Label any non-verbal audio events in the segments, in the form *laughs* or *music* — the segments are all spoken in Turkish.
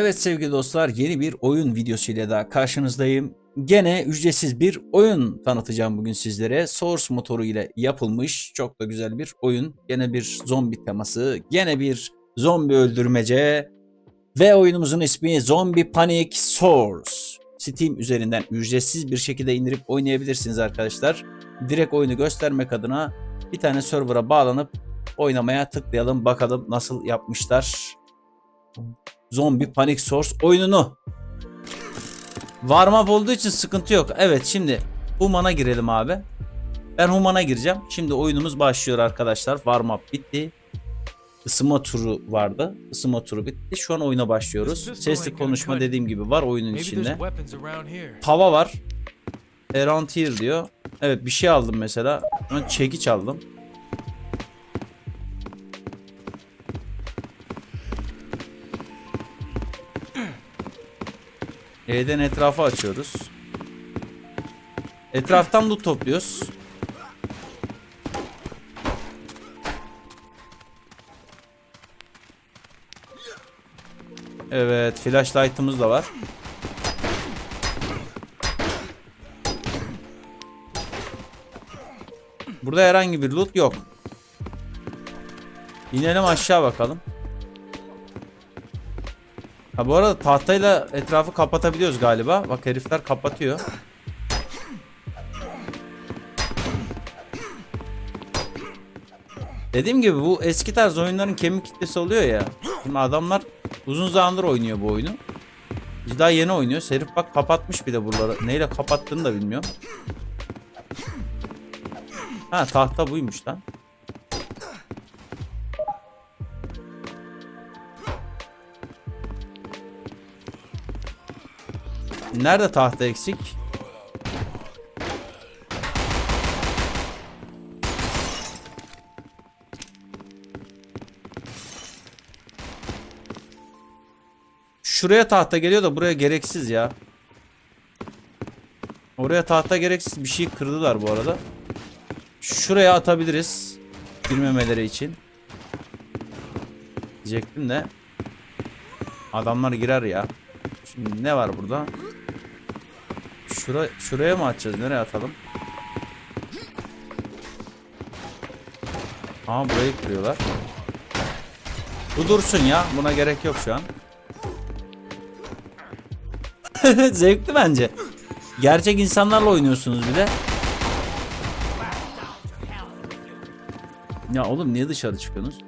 Evet sevgili dostlar yeni bir oyun videosuyla daha karşınızdayım. Gene ücretsiz bir oyun tanıtacağım bugün sizlere. Source motoru ile yapılmış çok da güzel bir oyun. Gene bir zombi teması, gene bir zombi öldürmece ve oyunumuzun ismi Zombie Panic Source. Steam üzerinden ücretsiz bir şekilde indirip oynayabilirsiniz arkadaşlar. Direkt oyunu göstermek adına bir tane server'a bağlanıp oynamaya tıklayalım bakalım nasıl yapmışlar. Zombie Panic Source oyununu. Warm up olduğu için sıkıntı yok. Evet şimdi Human'a girelim abi. Ben Human'a gireceğim. Şimdi oyunumuz başlıyor arkadaşlar. Warm up bitti. Isınma turu vardı. Isınma turu bitti. Şu an oyuna başlıyoruz. Sesli konuşma dediğim gibi var oyunun içinde. Tava var. Around here diyor. Evet bir şey aldım mesela. Ben çekiç aldım. E'den etrafı açıyoruz. Etraftan loot topluyoruz. Evet, flashlight'ımız da var. Burada herhangi bir loot yok. İnelim aşağı bakalım. Ha bu arada tahtayla etrafı kapatabiliyoruz galiba. Bak herifler kapatıyor. Dediğim gibi bu eski tarz oyunların kemik kitlesi oluyor ya. Şimdi adamlar uzun zamandır oynuyor bu oyunu. Biz daha yeni oynuyoruz. Herif bak kapatmış bir de buraları. Neyle kapattığını da bilmiyorum. Ha tahta buymuş lan. Nerede tahta eksik? Şuraya tahta geliyor da buraya gereksiz ya. Oraya tahta gereksiz bir şey kırdılar bu arada. Şuraya atabiliriz. Girmemeleri için. Diyecektim de. Adamlar girer ya. Şimdi ne var burada? Şura, şuraya mı atacağız? Nereye atalım? Aa burayı kırıyorlar. Bu dursun ya. Buna gerek yok şu an. *laughs* Zevkli bence. Gerçek insanlarla oynuyorsunuz bir de. Ya oğlum niye dışarı çıkıyorsunuz?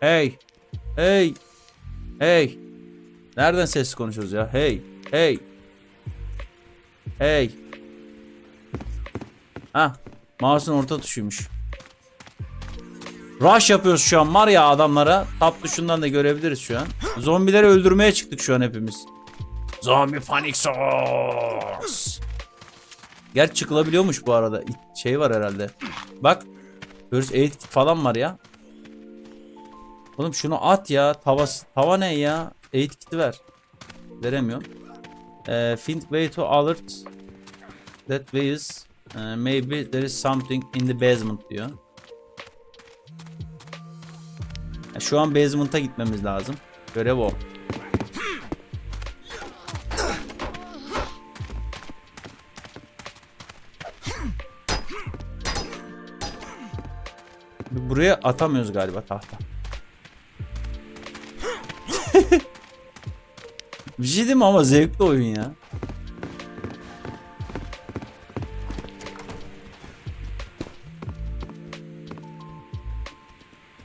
Hey. Hey. Hey. Nereden ses konuşuyoruz ya? Hey. Hey. Hey. Ha, mouse'un orta tuşuymuş. Rush yapıyoruz şu an var ya adamlara. Tap tuşundan da görebiliriz şu an. Zombileri öldürmeye çıktık şu an hepimiz. Zombie Panic Source. Gerçi çıkılabiliyormuş bu arada. Şey var herhalde. Bak. Aid kit falan var ya. Oğlum şunu at ya. Tavası, tava ne ya? Aid kit'i ver. Veremiyorum. Ee, find way to alert that way is uh, maybe there is something in the basement diyor. Ya Şu an basement'a gitmemiz lazım. Görev o. Buraya atamıyoruz galiba tahta. Bir şey diyeyim mi ama zevkli oyun ya.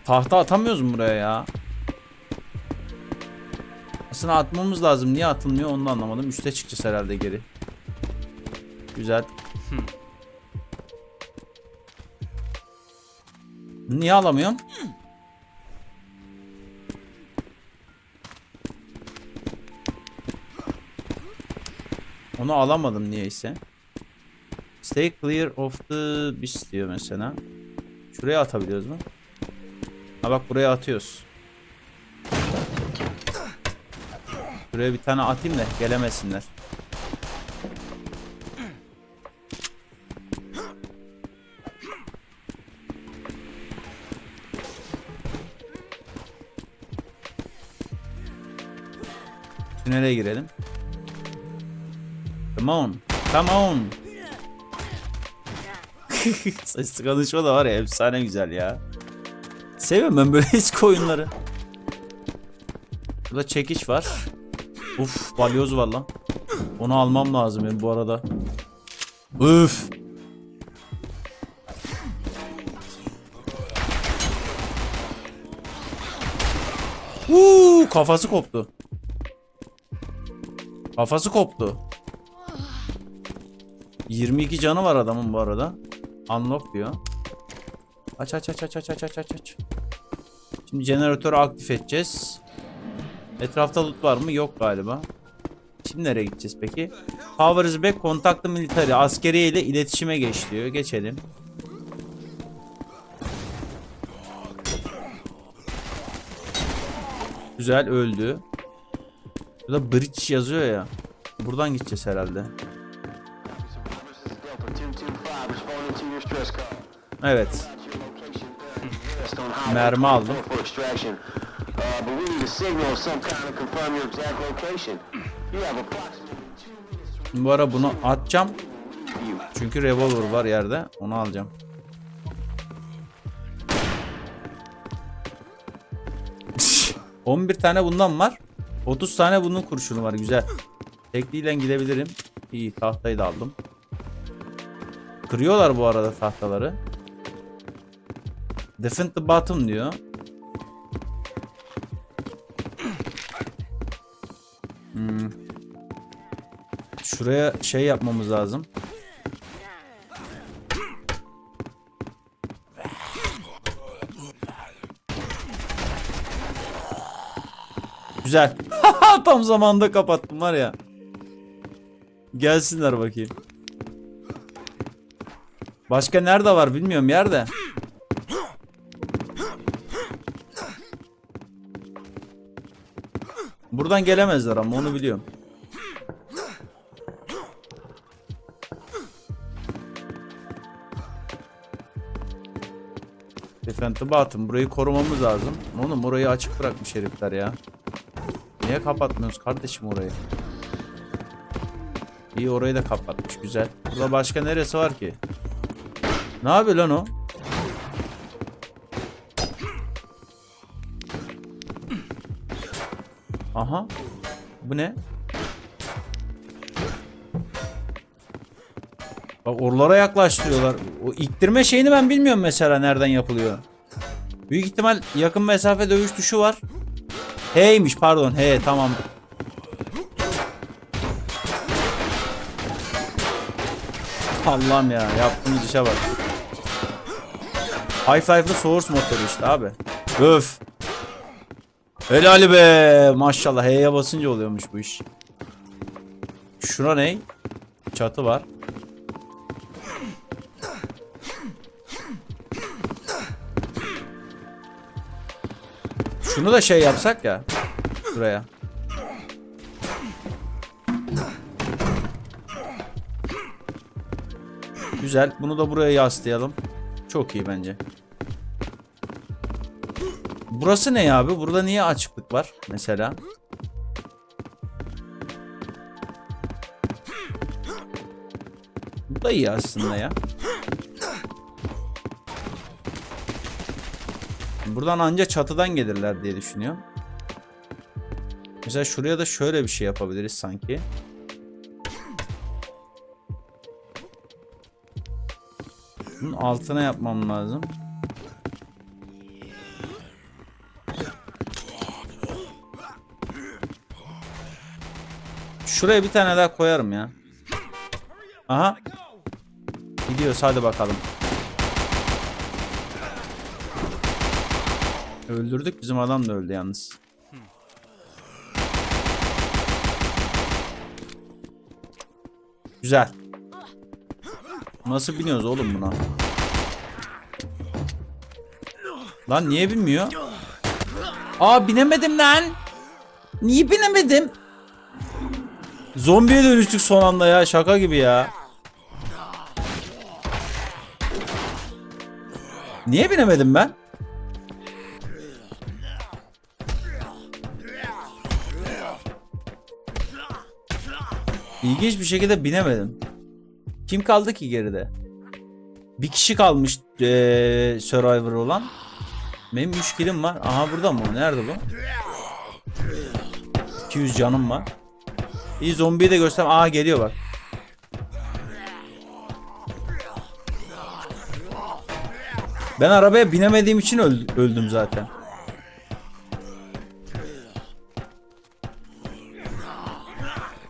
Tahta atamıyoruz mu buraya ya? Aslında atmamız lazım. Niye atılmıyor onu da anlamadım. Üste çıkacağız herhalde geri. Güzel. Niye alamıyorum? Onu alamadım niyeyse. Stay clear of the beast diyor mesela. Şuraya atabiliyoruz mu? Ha bak buraya atıyoruz. Şuraya bir tane atayım da gelemesinler. Tünele girelim. Come on. Come on. *laughs* Sesli konuşma da var ya efsane güzel ya. Seviyorum ben böyle *laughs* eski oyunları. Burada çekiç var. Uf balyoz var lan. Onu almam lazım benim bu arada. Üf. Huu, kafası koptu. Kafası koptu. 22 canı var adamın bu arada. Unlock diyor. Aç aç aç aç aç aç aç aç. aç. Şimdi jeneratörü aktif edeceğiz. Etrafta loot var mı? Yok galiba. Şimdi nereye gideceğiz peki? Power is back, kontaklı military. Askeriye ile iletişime geç diyor. Geçelim. Güzel öldü. Burada bridge yazıyor ya. Buradan gideceğiz herhalde. Evet. Mermi aldım. Bu ara bunu atacağım. Çünkü revolver var yerde. Onu alacağım. *laughs* Pişt, 11 tane bundan var. 30 tane bunun kurşunu var. Güzel. Tekliyle gidebilirim. İyi tahtayı da aldım. Kırıyorlar bu arada tahtaları. Defend the bottom diyor. Hmm. Şuraya şey yapmamız lazım. Güzel. *laughs* Tam zamanda kapattım var ya. Gelsinler bakayım. Başka nerede var bilmiyorum yerde. Buradan gelemezler ama onu biliyorum. Defensive bottom. Burayı korumamız lazım. Oğlum orayı açık bırakmış herifler ya. Niye kapatmıyoruz kardeşim orayı? İyi orayı da kapatmış. Güzel. Burada başka neresi var ki? Ne yapıyor lan o? Aha. Bu ne? Bak oralara yaklaştırıyorlar. O iktirme şeyini ben bilmiyorum mesela nereden yapılıyor. Büyük ihtimal yakın mesafe dövüş tuşu var. H'ymiş pardon. H tamam. Allah'ım ya yaptığımız işe bak. High Five'lı Source motoru işte abi. Öf. Helal be. Maşallah H'ye basınca oluyormuş bu iş. Şuna ne? Çatı var. Şunu da şey yapsak ya. Şuraya. Güzel. Bunu da buraya yaslayalım. Çok iyi bence. Burası ne abi? Burada niye açıklık var mesela? Bu da iyi aslında ya. Buradan anca çatıdan gelirler diye düşünüyorum. Mesela şuraya da şöyle bir şey yapabiliriz sanki. Bunun altına yapmam lazım. Şuraya bir tane daha koyarım ya. Aha. Gidiyoruz hadi bakalım. Öldürdük bizim adam da öldü yalnız. Güzel. Nasıl biniyoruz oğlum buna? Lan niye binmiyor? Aa binemedim lan. Niye binemedim? Zombiye dönüştük son anda ya. Şaka gibi ya. Niye binemedim ben? İlginç bir şekilde binemedim. Kim kaldı ki geride? Bir kişi kalmış eee Survivor olan. Benim 3 kilim var. Aha burada mı? Nerede bu? 200 canım var. İyi zombiyi de göster. Aa geliyor bak. Ben arabaya binemediğim için öl- öldüm zaten.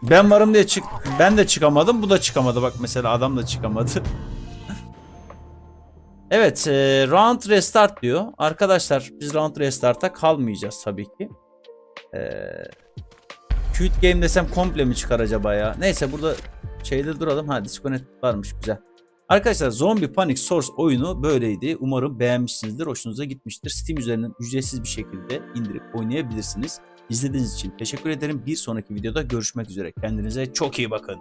Ben varım diye çık ben de çıkamadım. Bu da çıkamadı. Bak mesela adam da çıkamadı. *laughs* evet, e, round restart diyor. Arkadaşlar biz round restart'a kalmayacağız tabii ki. E, Cute game desem komple mi çıkar acaba ya? Neyse burada şeyde duralım. Ha disconnect varmış güzel. Arkadaşlar Zombie Panic Source oyunu böyleydi. Umarım beğenmişsinizdir, hoşunuza gitmiştir. Steam üzerinden ücretsiz bir şekilde indirip oynayabilirsiniz. İzlediğiniz için teşekkür ederim. Bir sonraki videoda görüşmek üzere. Kendinize çok iyi bakın.